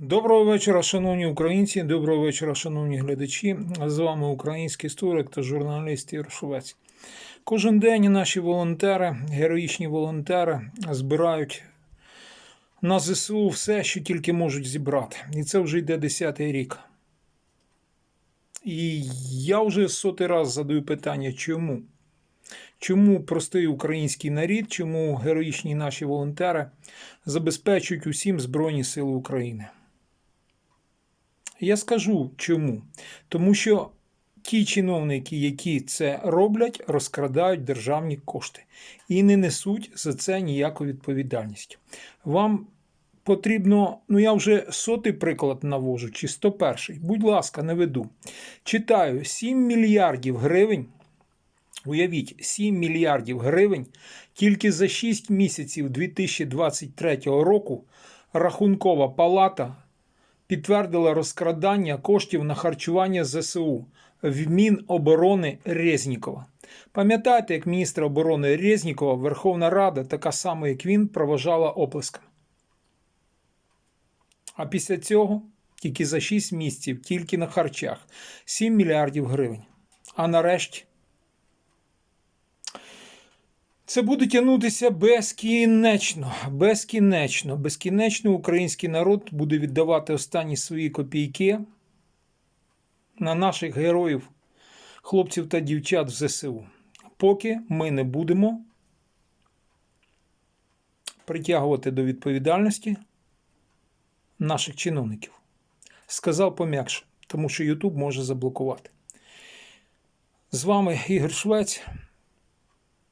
Доброго вечора, шановні українці, доброго вечора, шановні глядачі. З вами український історик та журналіст Ігор Швець. Кожен день наші волонтери, героїчні волонтери, збирають на ЗСУ все, що тільки можуть зібрати. І це вже йде 10-й рік. І я вже сотий раз задаю питання, чому? Чому простий український нарід, чому героїчні наші волонтери забезпечують усім Збройні Сили України? Я скажу чому. Тому що ті чиновники, які це роблять, розкрадають державні кошти і не несуть за це ніяку відповідальність. Вам потрібно, ну я вже сотий приклад навожу, чи 101. Будь ласка, наведу. Читаю 7 мільярдів гривень. Уявіть, 7 мільярдів гривень тільки за 6 місяців 2023 року Рахункова палата підтвердила розкрадання коштів на харчування ЗСУ в Міноборони Резнікова. Пам'ятаєте, як міністра оборони Резнікова Верховна Рада, така сама, як він, проважала оплесками. А після цього тільки за 6 місяців, тільки на харчах 7 мільярдів гривень. А нарешті це буде тягнутися безкінечно, безкінечно, безкінечно український народ буде віддавати останні свої копійки на наших героїв, хлопців та дівчат в ЗСУ. Поки ми не будемо притягувати до відповідальності наших чиновників. Сказав пом'якше, тому що Ютуб може заблокувати. З вами Ігор Швець.